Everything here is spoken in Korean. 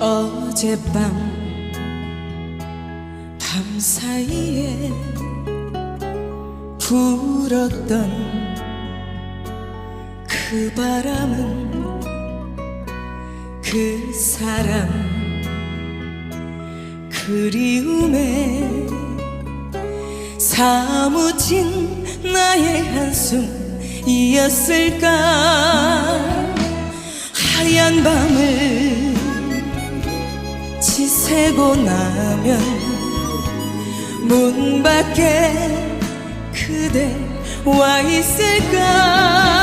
어젯밤 밤사이에 불었던 그 바람은 그 사람 그리움에 사무친 나의 한숨이었을까? 하얀 밤을 지 새고 나면 문 밖에 그대 와 있을까